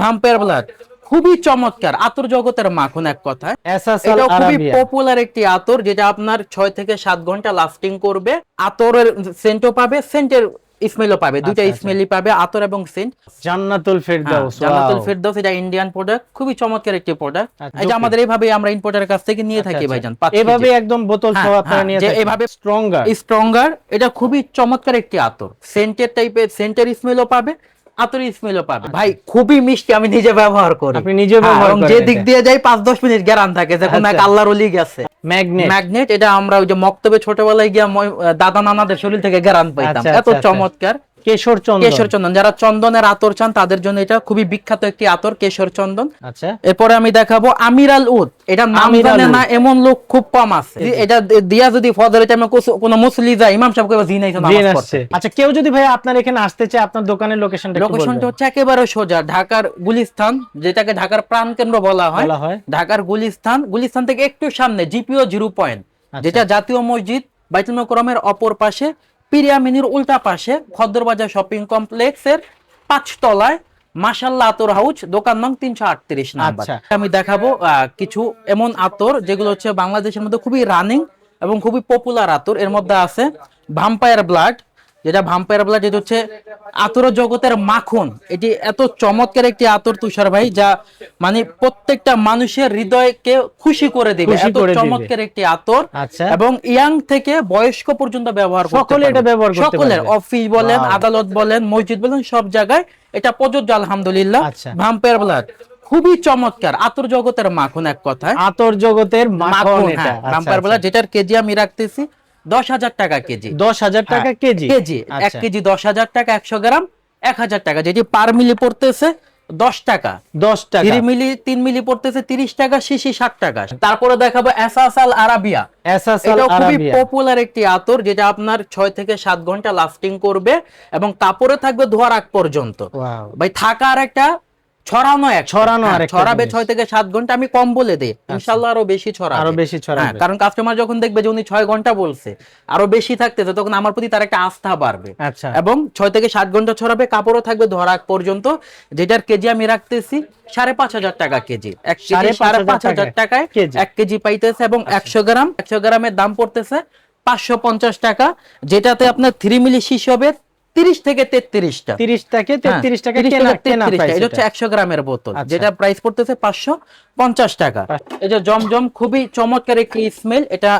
ভাম্পায়ার blood খুবই চমৎকার। আতর জগতের মাখন এক কথায়। এটা খুবই পপুলার একটি আতর যেটা আপনার ছয় থেকে সাত ঘণ্টা লাস্টিং করবে। আতরের সেন্টও পাবে সেন্টের স্মেলও পাবে। দুইটা আচ্ছা, আচ্ছা। স্মেলই পাবে আতর এবং সেন্ট জান্নাতুল ফেরদাউস জান্নাতুল wow. ফেরদৌস এটা ইন্ডিয়ান প্রোডাক্ট খুবই চমৎকার একটি প্রোডাক্ট আচ্ছা, এটা আমাদের এইভাবে আমরা ইম্পোর্টারের কাছ থেকে নিয়ে থাকি আচ্ছা, ভাইজান আচ্ছা। এভাবে একদম বোতল সহ হ্যাঁ, আপনারা হ্যাঁ, নিয়ে থাকেন। এভাবে স্ট্রঙ্গার স্ট্রঙ্গার এটা খুবই চমৎকার একটি আতর। সেন্টের টাইপের সেন্টের স্মেলও পাবে। আতরের স্মেলও পাবে। ভাই খুবই মিষ্টি আমি নিজে ব্যবহার করি। আপনি নিজে হ্যাঁ, ব্যবহার করেন যে দিক দিয়ে যাই পাঁচ দশ মিনিট গ্যারান থাকে যে কোনো এক আচ্ছা। আল্লাহর ওলি গেছে। ম্যাগনেট ম্যাগনেট এটা আমরা ওই যে মক্তবে ছোটবেলায় গিয়া দাদা নানাদের শরীর থেকে গ্যারান পাইতাম। আচ্ছা, এত আচ্ছা। চমৎকার। কেশর চন্দন। কেশর চন্দন। যারা চন্দনের আতর চান তাদের জন্য এটা খুবই বিখ্যাত একটি আতর কেশর চন্দন। আচ্ছা। এরপরে আমি দেখাবো আমিরাল উদ। এটা নাম জানে না এমন লোক খুব কম আছে। এটা দিয়া যদি ফজরের টাইমে কোনো মুসলি যায় ইমাম সাহেব কইবা জি নাই জিন আসছে। আচ্ছা কেউ যদি ভাই আপনার এখানে আসতে চায় আপনার দোকানের লোকেশনটা লোকেশনটা হচ্ছে একেবারে সোজা ঢাকার গুলিস্তান যেটাকে ঢাকার প্রাণ কেন্দ্র বলা হয়। হয়। ঢাকার গুলিস্তান গুলিস্তান থেকে একটু সামনে জিপিও জিরো পয়েন্ট। যেটা জাতীয় মসজিদ বাইতুল মোকরমের অপর পাশে। পিরিয়ামিনির উল্টা পাশে খদ্দরবাজার শপিং কমপ্লেক্সের পাঁচতলায় মাসাল্লাহ আতর হাউস দোকান নং তিনশো আটত্রিশ নাম্বার আচ্ছা। আমি দেখাবো আহ, কিছু এমন আতর যেগুলো হচ্ছে বাংলাদেশের মধ্যে খুবই রানিং এবং খুবই পপুলার আতর এর মধ্যে আছে ভাম্পায়ার ব্লাড যেটা ভাম্পায়ার ব্লাড এটা হচ্ছে আতর জগতের মাখন। এটি এত চমৎকার একটি আতর তুষার ভাই যা মানে প্রত্যেকটা মানুষের হৃদয়কে খুশি করে দিবে। এত চমৎকার একটি আতর। আচ্ছা। এবং ইয়াং থেকে বয়স্ক পর্যন্ত ব্যবহার করতে সকলে এটা ব্যবহার করতে সকলের অফিস বলেন আদালত বলেন মসজিদ বলেন সব জায়গায় এটা প্রযোজ্য আলহামদুলিল্লাহ। আচ্ছা। ভাম্পায়ার ব্লাড খুবই চমৎকার। আতর জগতের মাখন এক কথায়। আতর জগতের মাখন এটা। হ্যাঁ, আচ্ছা, ভাম্পায়ার আচ্ছা। ব্লাড যেটার কেজি আমি রাখতেছি। দশ হাজার টাকা কেজি। দশ হাজার টাকা হ্যাঁ, কেজি? কেজি। এক আচ্ছা। কেজি দশ হাজার টাকা একশো গ্রাম এক হাজার টাকা। যেটি পার মিলি পড়তেছে দশ টাকা। দশ টাকা। তিন মিলি তিন মিলি পড়তেছে তিরিশ টাকা শিশি ষাট টাকা। তারপরে দেখাবো এসাসাল আরাবিয়া। এটা খুবই পপুলার একটি আতর যেটা আপনার ছয় থেকে সাত ঘণ্টা লাস্টিং করবে এবং কাপড়ে থাকবে ধোয়ার আগ পর্যন্ত. ভাই থাকার একটা ছড়ানো এক ছড়ানো আরেকটা ছড়াবে ছয় থেকে সাত ঘণ্টা আমি কম বলে দিই। ইনশাল্লাহ আরও বেশি ছড়াবে। আরও বেশি ছড়াবে। হ্যাঁ, কারণ কাস্টমার যখন দেখবে যে উনি ছয় ঘণ্টা বলছে আরও বেশি থাকতেছে তখন আমার প্রতি তার একটা আস্থা বাড়বে। আচ্ছা। এবং ছয় থেকে সাত ঘণ্টা ছড়াবে কাপড়ও থাকবে ধরা পর্যন্ত। যেটার কেজি আমি রাখতেছি সাড়ে পাঁচ হাজার টাকা কেজি। এক কেজি সাড়ে পাঁচ হাজার টাকায় এক কেজি পাইতেছে এবং একশো গ্রাম একশো গ্রামের দাম পড়তেছে পাঁচশো পঞ্চাশ টাকা যেটাতে আপনার থ্রি মিলি শীষ হবে তিরিশ থেকে তেত্রিশটা তিরিশ থেকে তেত্রিশ টাকা হ্যাঁ, 30 কেনা কেনা 33 এটা হচ্ছে এটা। একশো গ্রামের বোতল আচ্ছা। যেটা প্রাইস পড়তেছে পাঁচশো পঞ্চাশ টাকা এই যে জমজম খুবই চমৎকার একটি স্মেল এটা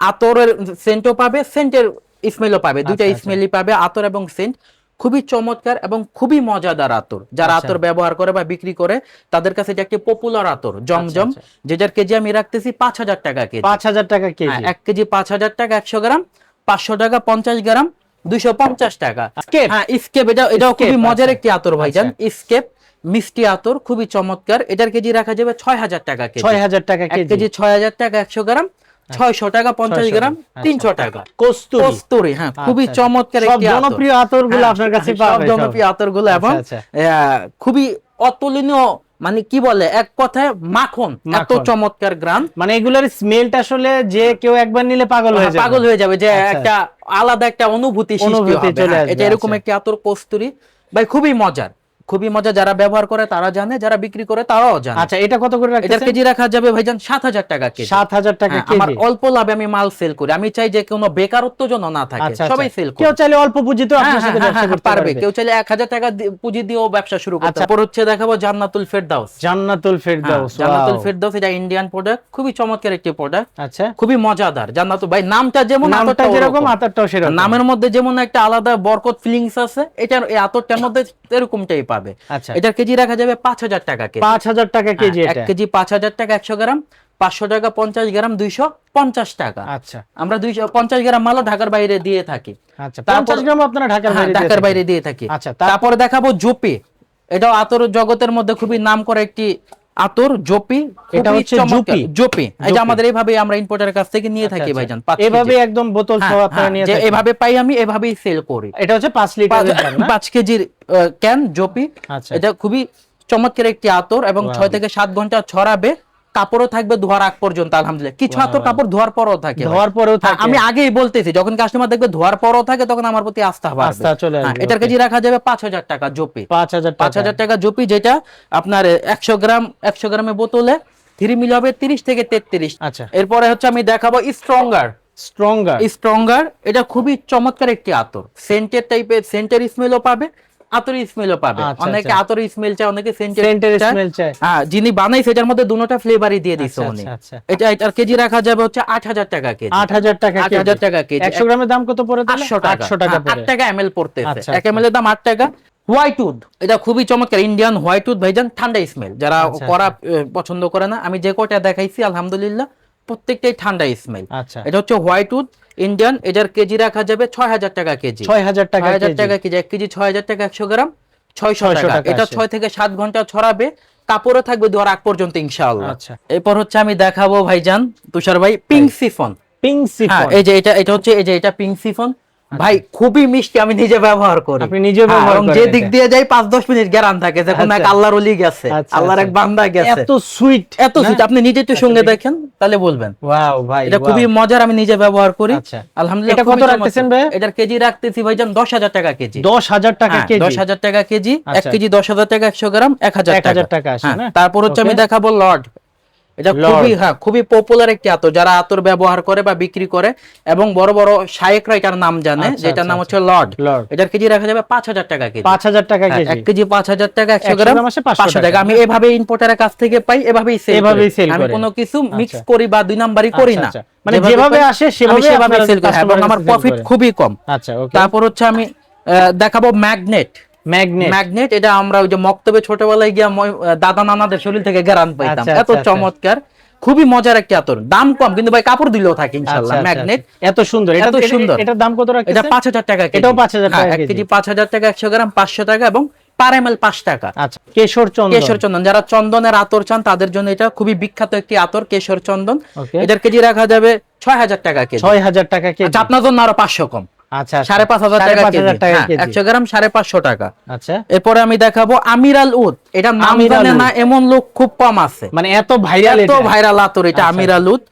আতরের সেন্টও পাবে সেন্টের স্মেলও পাবে দুইটা আচ্ছা, আচ্ছা। স্মেলই পাবে আতর এবং সেন্ট খুবই চমৎকার এবং খুবই মজাদার আতর যারা আচ্ছা। আতর ব্যবহার করে বা বিক্রি করে তাদের কাছে এটা একটি পপুলার আতর জমজম আচ্ছা। যেটার কেজি আমি রাখতেছি পাঁচ হাজার টাকা কেজি পাঁচ হাজার টাকা হ্যাঁ, কেজি এক কেজি পাঁচ হাজার টাকা একশো গ্রাম পাঁচশো টাকা পঞ্চাশ গ্রাম দুইশো পঞ্চাশ টাকা। Escape? হ্যাঁ স্কেপ এটা এটাও খুবই মজার আচ্ছা। একটি আতর ভাইজান স্কেপ মিষ্টি আতর খুবই চমৎকার। এটার কেজি রাখা যাবে ছয় হাজার টাকা কেজি। ছয় হাজার টাকা কেজি। কেজি ছয় হাজার টাকা একশো গ্রাম ছয়শো টাকা পঞ্চাশ গ্রাম আচ্ছা। তিনশো টাকা। কস্তুরি। কস্তুরি হ্যাঁ খুবই আচ্ছা, চমৎকার একটি আতর। জনপ্রিয় আতরগুলো হ্যাঁ, আপনার কাছে পাওয়া যায় সব। জনপ্রিয় আতরগুলো এবং আচ্ছা, আহ, খুবই অতুলনীয় মানে কি বলে? এক কথায় মাখন। এত চমৎকার গ্রাম। মানে এগুলোর স্মেলটা আসলে যে কেউ একবার নিলে পাগল হয়ে যাবে। হ্যাঁ, পাগল হয়ে যাবে যে আচ্ছা। একটা আলাদা একটা অনুভূতি সৃষ্টি অনুভূতি হবে। হ্যাঁ, এটা এরকম আচ্ছা। একটি আতর কস্তুরি। ভাই খুবই মজার। খুবই মজা যারা ব্যবহার করে তারা জানে যারা বিক্রি করে তারাও জানে। আচ্ছা এটা কত করে এটার রাখতেছেন কেজি রাখা যাবে ভাইজান সাত হাজার টাকা কেজি। সাত হাজার টাকা হ্যাঁ, আমার অল্প লাভে আমি মাল সেল করি। আমি চাই যে কোনো বেকারত্ব যেন না থাকে। আচ্ছা সবাই আচ্ছা। সেল কেউ চাইলে অল্প পুঁজিতেও হ্যাঁ, আপনার সাথে হ্যাঁ, ব্যবসা হ্যাঁ, করতে পারবে। কেউ চাইলে এক হাজার টাকা পুঁজি দিয়েও ব্যবসা শুরু করতে আচ্ছা। তারপর হচ্ছে দেখাবো জান্নাতুল ফেরদাউস। জান্নাতুল ফেরদাউস হ্যাঁ, জান্নাতুল ফেরদাউস এটা ইন্ডিয়ান প্রোডাক্ট খুবই চমৎকার একটি প্রোডাক্ট আচ্ছা। খুবই মজাদার। জান্নাতুল ভাই নামটা যেমন নামটা যেরকম। আতরটাও সেরকম। নামের মধ্যে যেমন একটা আলাদা বরকত ফিলিংস আছে এটা এই আতরটার মধ্যে এরকমটাই পাবে। আচ্ছা। এটার কেজি রাখা যাবে পাঁচ হাজার টাকা কেজি। পাঁচ হাজার টাকা কেজি হ্যাঁ, এক কেজি পাঁচ হাজার টাকা একশো গ্রাম পাঁচশো টাকা পঞ্চাশ গ্রাম দুইশো পঞ্চাশ টাকা। আচ্ছা। আমরা দুইশো পঞ্চাশ গ্রাম মালও ঢাকার বাইরে দিয়ে থাকি। আচ্ছা পঞ্চাশ গ্রাম আপনারা ঢাকার হ্যাঁ, ঢাকার বাইরে দিয়ে থাকি। আচ্ছা তারপরে দেখাবো জোপে। এটাও আতর জগতের মধ্যে খুবই নাম করা একটি আতর জোপি এটা হচ্ছে জপি। জোপি? যে আমাদের এইভাবে আমরা ইম্পোর্টারের কাছ থেকে নিয়ে থাকি আচ্ছা, ভাইজান পাঁচ এভাবে একদম বোতল সহ হ্যাঁ, আপনারা হ্যাঁ, নিয়ে যে থাকেন। এভাবে পাই আমি এভাবেই সেল করি। এটা হচ্ছে 5 লিটারের দাম না? পাঁচ কেজির ক্যান জোপি। আচ্ছা। এটা খুবই চমৎকার একটি আতর এবং Wow. ছয় থেকে 7 ঘণ্টা ছড়াবে। কাপড়ও থাকবে ধোয়ার আগ পর্যন্ত আলহামদুলিল্লাহ। কিছু Wow. আতর কাপড় ধোয়ার পরও থাকে ধোয়ার পরেও হ্যাঁ, থাকে। আমি আগেই বলতেছি যখন কাস্টমার দেখবে ধোয়ার পরও থাকে তখন আমার প্রতি আস্থা বাড়বে। আস্থা চলে হ্যাঁ, আসবে, এটার. কেজি রাখা যাবে পাঁচ হাজার টাকা জপি। পাঁচ হাজার পাঁচ টাকা জপি যেটা আপনার একশো গ্রাম একশো গ্রামের বোতলে থ্রি মিল হবে তিরিশ থেকে তেত্রিশ। আচ্ছা। এরপরে হচ্ছে আমি দেখাবো স্ট্রঙ্গার স্ট্রঙ্গার স্ট্রঙ্গার এটা খুবই চমৎকার একটি আতর। সেন্টের টাইপের সেন্টের স্মেলও পাবে। আতর স্মেলও পাবে। আচ্ছা, অনেকে আচ্ছা। আতর স্মেল চায় অনেকে সেন্টের স্মেল চাই হ্যাঁ যিনি বানাইছে এটার মধ্যে দুটোটা ফ্লেভারই দিয়ে দিচ্ছে আচ্ছা, উনি। এটা এটার কেজি রাখা যাবে হচ্ছে আট হাজার টাকা কেজি। আট হাজার টাকা আট হাজার টাকা কেজি। একশো গ্রামের দাম কত পড়ে তাহলে? আটশো টাকা। আটশো টাকা হ্যাঁ, টাকা এমএল পড়তেছে। এক এমএল এর দাম টাকা। হোয়াইট উড এটা খুবই চমৎকার। ইন্ডিয়ান হোয়াইট উড ভাইজান ঠান্ডা স্মেল যারা করা পছন্দ করে না আমি যে কটা দেখাইছি আলহামদুলিল্লাহ প্রত্যেকটাই ঠান্ডা স্মেল আচ্ছা। এটা হচ্ছে হোয়াইট উড ইন্ডিয়ান এটার কেজি রাখা যাবে ছয় হাজার টাকা কেজি ছয় হাজার টাকা হাজার টাকা কেজি এক কেজি ছয় হাজার টাকা একশো গ্রাম ছয়শো টাকা। এটা ছয় থেকে সাত ঘণ্টা ছড়াবে কাপড়ও থাকবে দুয়ার আগ পর্যন্ত ইনশাআল্লাহ। আচ্ছা। এরপর হচ্ছে আমি দেখাবো ভাইজান তুষার ভাই পিঙ্ক সিফন পিঙ্ক সিফন এই যে এটা এটা হচ্ছে এই যে এটা পিঙ্ক সিফন ভাই খুবই মিষ্টি আমি নিজে ব্যবহার করি। আপনি হ্যাঁ, ব্যবহার করেন যে দিক দিয়ে যাই পাঁচ দশ মিনিট গ্যারান থাকে যখন এক আচ্ছা। আল্লাহর অলি গেছে আচ্ছা, আল্লাহর এক আচ্ছা। বান্দা গেছে। এত সুইট এত sweet, আপনি নিজে একটু সঙ্গে দেখেন তাহলে বলবেন। ওয়াও ভাই এটা খুবই মজার আমি নিজে ব্যবহার করি। আচ্ছা। আলহামদুলিল্লাহ এটা কত রাখতেছেন ভাই? এটার কেজি রাখতেছি ভাইজান দশ হাজার টাকা কেজি। দশ হাজার টাকা হ্যাঁ, কেজি। দশ হাজার টাকা কেজি এক আচ্ছা। কেজি দশ হাজার টাকা একশো গ্রাম এক হাজার 1000 টাকা। আসে হ্যাঁ, না? তারপর হচ্ছে আমি দেখাবো লর্ড। এটা খুবই হ্যাঁ খুবই পপুলার একটি আতর যারা আতর ব্যবহার করে বা বিক্রি করে এবং বড় বড় শায়েকরা এটার নাম জানে আচ্ছা, যেটার আচ্ছা, নাম হচ্ছে লর্ড লর্ড এটার কেজি রাখা যাবে পাঁচ হাজার টাকা কেজি। পাঁচ হাজার টাকা হ্যাঁ, কেজি। এক কেজি পাঁচ হাজার টাকা একশো 100 গ্রাম গ্রাম 500 পাঁচশো টাকা। আমি এভাবে ইম্পোর্টারের কাছ থেকে পাই এভাবেই সেল আমি। কোনো কিছু মিক্স আচ্ছা। করি বা দুই নাম্বারই করি আচ্ছা, না। আচ্ছা। মানে যেভাবে আসে সেভাবে সেল করি। হ্যাঁ, এবং আমার প্রফিট খুবই কম। আচ্ছা ওকে তারপর হচ্ছে আমি দেখাবো ম্যাগনেট ম্যাগনেট ম্যাগনেট এটা আমরা ওই যে মক্তবে ছোটবেলায় গিয়া দাদা নানাদের শরীর থেকে গ্যারান পাইতাম। আচ্ছা, এত আচ্ছা, আচ্ছা। চমৎকার। খুবই মজার একটি আতর। দাম কম কিন্তু ভাই কাপড় দিলেও থাকে ইনশাল্লাহ। ম্যাগনেট এত সুন্দর। এটা এত সুন্দর। এটার দাম কত এটা রাখতেছেন পাঁচ হাজার টাকা কেজি। এটাও 5,000 হ্যাঁ, টাকা এক কেজি। কেজি। পাঁচ হাজার টাকা একশো গ্রাম পাঁচশো টাকা এবং পার পাঁচ টাকা। আচ্ছা কেশর চন্দন। কেশর চন্দন। যারা চন্দনের আতর চান তাদের জন্য এটা খুবই বিখ্যাত একটি আতর কেশর চন্দন. এটার কেজি রাখা যাবে ছয় হাজার টাকা কেজি। ছয় হাজার টাকা কেজি। আপনার জন্য আরও পাঁচশো কম। আচ্ছা আচ্ছা। সাড়ে পাঁচ হাজার টাকা হ্যাঁ, একশো গ্রাম সাড়ে পাঁচশো টাকা। আচ্ছা। এরপরে আমি দেখাবো আমিরাল উদ। এটা নাম জানে না এমন লোক খুব কম আছে। মানে এত ভাইরাল এত ভাইরাল আতর এটা আমিরাল উদ।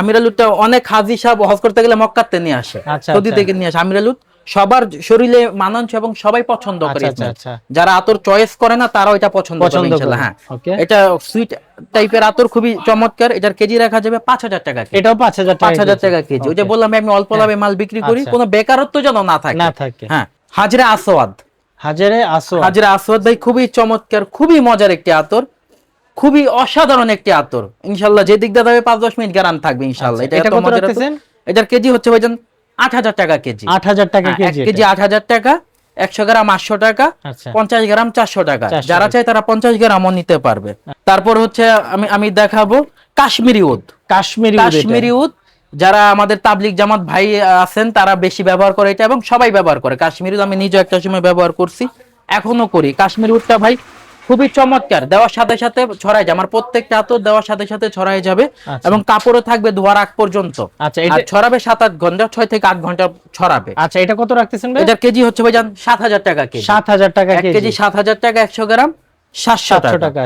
আমিরাল উদটা অনেক হাজি সাহেব হজ করতে গেলে মক্কাতে নিয়ে আসে। সৌদি। থেকে নিয়ে আসে আমিরাল উদ। সবার শরীরে মানানছে এবং সবাই পছন্দ করে আচ্ছা। আচ্ছা। যারা আতর চয়েস করে না তারাও এটা পছন্দ করে হ্যাঁ এটা সুইট টাইপের আতর খুবই চমৎকার এটার কেজি রাখা যাবে পাঁচ হাজার টাকা কেজি। এটাও পাঁচ হাজার পাঁচ হাজার টাকা কেজি ওই যে বললাম আমি অল্প লাভে মাল বিক্রি করি আচ্ছা। কোনো বেকারত্ব যেন না থাকে না থাকে হ্যাঁ হাজরা আসওয়াদ হাজারে আসো হাজরা আসওয়াদ ভাই খুবই চমৎকার খুবই মজার একটি আতর খুবই অসাধারণ একটি আতর ইনশাল্লাহ যে দিক দিয়ে যাবে পাঁচ দশ মিনিট গ্যারান থাকবে ইনশাল্লাহ আচ্ছা, এটা কত। রাখতেছেন? এটার কেজি হচ্ছে ভাইজান আট হাজার টাকা কেজি। আট হাজার টাকা হ্যাঁ, কেজি কেজি আট হাজার টাকা একশো গ্রাম আটশো টাকা আচ্ছা। পঞ্চাশ গ্রাম চারশো টাকা। যারা চায় তারা পঞ্চাশ গ্রামও নিতে পারবে। তারপর হচ্ছে আমি আমি দেখাবো কাশ্মীরি উদ। কাশ্মীরি কাশ্মীরি উদ যারা আমাদের তাবলিক জামাত ভাই আছেন তারা বেশি ব্যবহার করে এটা এবং সবাই ব্যবহার করে। কাশ্মীরি আমি নিজে একটা সময় ব্যবহার করছি এখনও করি। কাশ্মীরি উদটা ভাই খুবই চমৎকার। দেওয়ার সাথে সাথে ছড়াই যায়। আমার প্রত্যেকটা আতর দেওয়ার সাথে সাথে ছড়াই যাবে আচ্ছা। এবং কাপড়ও থাকবে ধোয়ার আগ পর্যন্ত। আচ্ছা এটা ছড়াবে সাত আট ঘণ্টা ছয় থেকে আট ঘণ্টা ছড়াবে। আচ্ছা এটা কত রাখতেছেন ভাই? এটা কেজি হচ্ছে ভাই জান সাত হাজার টাকা কেজি। সাত হাজার টাকা কেজি। সাত হাজার টাকা একশো গ্রাম সাতশো টাকা।